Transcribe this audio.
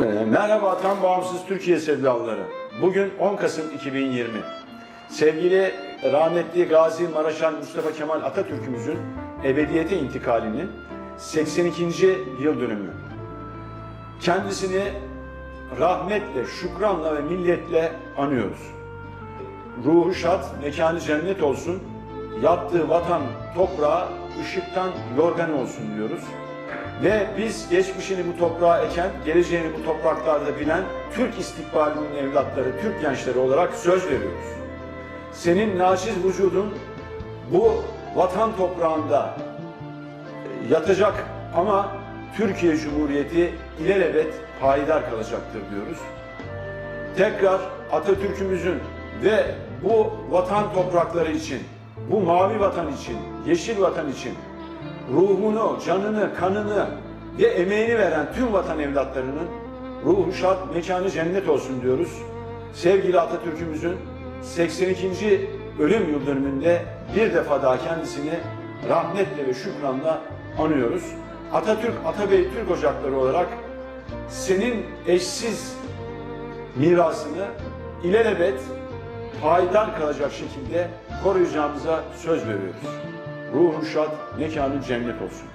Ee, Merhaba tam bağımsız Türkiye sevdalıları. Bugün 10 Kasım 2020. Sevgili rahmetli Gazi Maraşan Mustafa Kemal Atatürk'ümüzün ebediyete intikalinin 82. yıl dönümü. Kendisini rahmetle, şükranla ve milletle anıyoruz. Ruhu şad, mekanı cennet olsun. Yattığı vatan toprağa ışıktan yorgan olsun diyoruz. Ve biz geçmişini bu toprağa eken, geleceğini bu topraklarda bilen Türk istikbalinin evlatları, Türk gençleri olarak söz veriyoruz. Senin naçiz vücudun bu vatan toprağında yatacak ama Türkiye Cumhuriyeti ilelebet payidar kalacaktır diyoruz. Tekrar Atatürk'ümüzün ve bu vatan toprakları için, bu mavi vatan için, yeşil vatan için ruhunu, canını, kanını ve emeğini veren tüm vatan evlatlarının ruhu şad, mekanı cennet olsun diyoruz. Sevgili Atatürk'ümüzün 82. ölüm yıl dönümünde bir defa daha kendisini rahmetle ve şükranla anıyoruz. Atatürk, Atabey Türk Ocakları olarak senin eşsiz mirasını ilelebet payidar kalacak şekilde koruyacağımıza söz veriyoruz. Ruhun şad, mekanın cennet olsun.